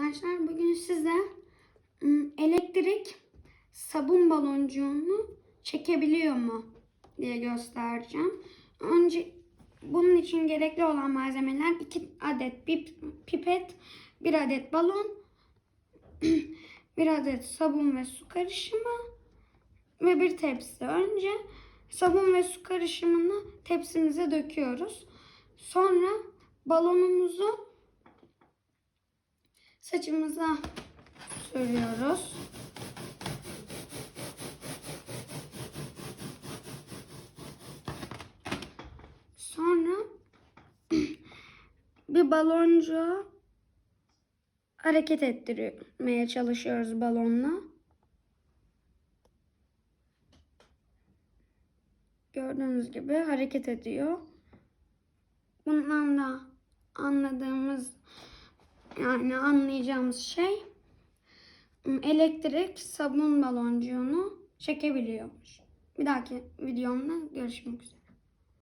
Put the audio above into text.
Arkadaşlar. Bugün size ım, elektrik sabun baloncuğunu çekebiliyor mu diye göstereceğim. Önce bunun için gerekli olan malzemeler 2 adet pip- pipet, 1 adet balon, 1 adet sabun ve su karışımı ve bir tepsi. Önce sabun ve su karışımını tepsimize döküyoruz. Sonra balonumuzu saçımıza sürüyoruz. Sonra bir baloncuğa hareket ettirmeye çalışıyoruz balonla. Gördüğünüz gibi hareket ediyor. Bundan da anladığımız yani anlayacağımız şey elektrik sabun baloncuğunu çekebiliyormuş. Bir dahaki videomda görüşmek üzere.